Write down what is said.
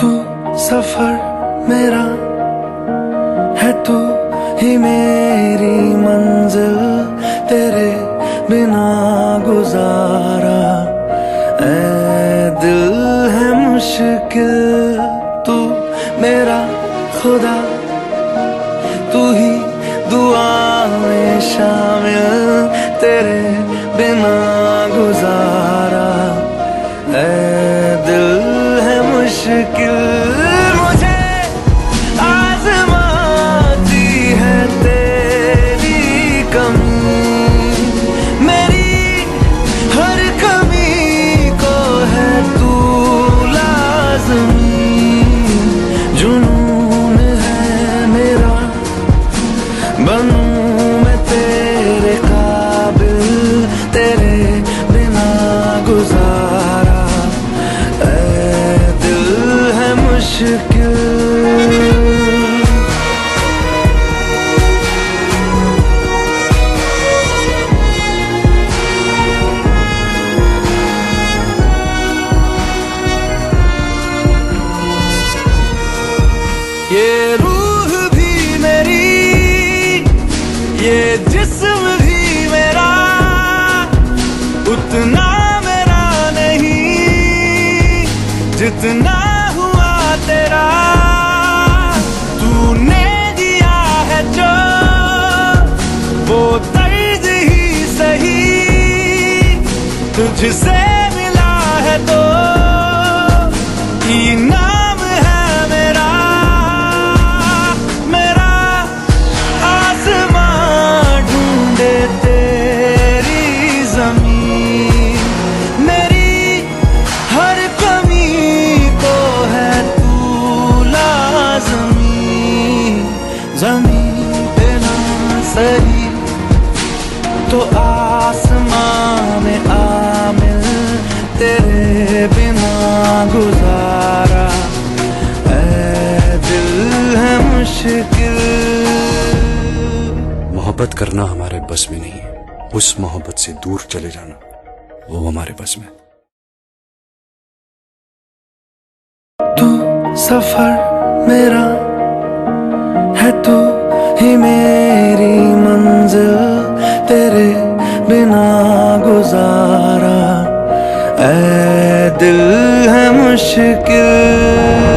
تو سفر میرا ہے تو ہی میری منزل، تیرے بنا گزارا۔ اے دل ہے مشکل، تو میرا خدا۔ تو ہی دعا میں شامل، تیرے بنا گزارا بنوں میں تیرے قابل تیرے بنا گزارا۔ اے دل ہے مشکل۔ یہ رو کتنا ہوا تیرا تو نے دیا ہے جو وہ درد ہی صحیح تجھ سے ملا ہے تو نہ زمین پہ نہ تو آسمان میں تیرے بنا گزارا۔ اے دل ہے مشکل۔ محبت کرنا ہمارے بس میں نہیں ہے۔ اس محبت سے دور چلے جانا وہ ہمارے بس میں۔ تو سفر میرا ہے تو ہی میری منزل تیرے بنا گزارا۔ اے دل ہے مشکل۔